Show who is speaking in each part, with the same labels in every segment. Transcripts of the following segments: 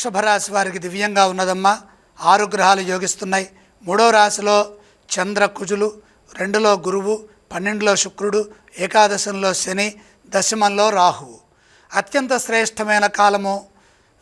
Speaker 1: వృషభ రాశి వారికి దివ్యంగా ఉన్నదమ్మా. ఆరు గ్రహాలు యోగిస్తున్నాయి. మూడో రాశిలో చంద్ర కుజులు రెండులో గురువు పన్నెండులో శుక్రుడు ఏకాదశంలో శని దశమంలో రాహువు. అత్యంత శ్రేష్టమైన కాలము.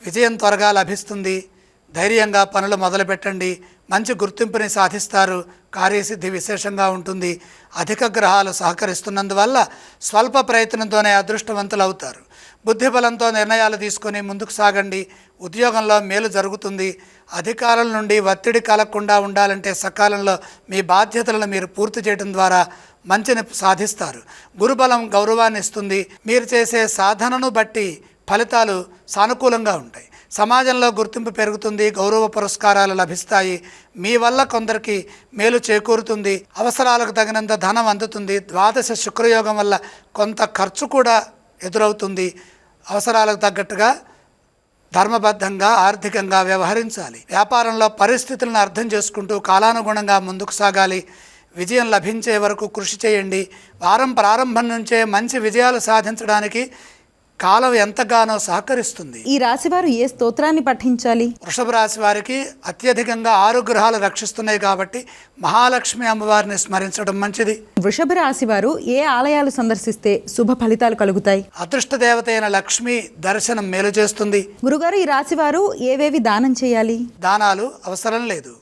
Speaker 1: విజయం త్వరగా లభిస్తుంది. ధైర్యంగా పనులు మొదలుపెట్టండి. మంచి గుర్తింపుని సాధిస్తారు. కార్యసిద్ధి విశేషంగా ఉంటుంది. అధిక గ్రహాలు సహకరిస్తున్నందువల్ల స్వల్ప ప్రయత్నంతోనే అదృష్టవంతులు అవుతారు బుద్ధిబలంతో నిర్ణయాలు తీసుకొని ముందుకు సాగండి. ఉద్యోగంలో మేలు జరుగుతుంది. అధికారుల నుండి ఒత్తిడి కలగకుండా ఉండాలంటే సకాలంలో మీ బాధ్యతలను మీరు పూర్తి చేయడం ద్వారా మంచిని సాధిస్తారు. గురుబలం గౌరవాన్ని ఇస్తుంది. మీరు చేసే సాధనను బట్టి ఫలితాలు సానుకూలంగా ఉంటాయి. సమాజంలో గుర్తింపు పెరుగుతుంది. గౌరవ పురస్కారాలు లభిస్తాయి. మీ వల్ల కొందరికి మేలు చేకూరుతుంది. అవసరాలకు తగినంత ధనం అందుతుంది. ద్వాదశ శుక్రయోగం వల్ల కొంత ఖర్చు కూడా ఎదురవుతుంది. అవసరాలకు తగ్గట్టుగా ధర్మబద్ధంగా ఆర్థికంగా వ్యవహరించాలి. వ్యాపారంలో పరిస్థితులను అర్థం చేసుకుంటూ కాలానుగుణంగా ముందుకు సాగాలి. విజయం లభించే వరకు కృషి చేయండి. వారం ప్రారంభం నుంచే మంచి విజయాలు సాధించడానికి కాలం ఎంతగానో సహకరిస్తుంది.
Speaker 2: ఈ రాశివారు ఏ స్తోత్రాన్ని పఠించాలి?
Speaker 1: వృషభ రాశి వారికి అత్యధికంగా ఆరు గ్రహాలు రక్షిస్తున్నాయి కాబట్టి మహాలక్ష్మి అమ్మవారిని స్మరించడం మంచిది.
Speaker 2: వృషభ రాశివారు ఏ ఆలయాలు సందర్శిస్తే శుభ ఫలితాలు కలుగుతాయి?
Speaker 1: అదృష్ట దేవత అయిన లక్ష్మి దర్శనం మేలు చేస్తుంది.
Speaker 2: గురుగారు ఈ రాశివారు ఏవేవి దానం చేయాలి?
Speaker 1: దానాలు అవసరం లేదు.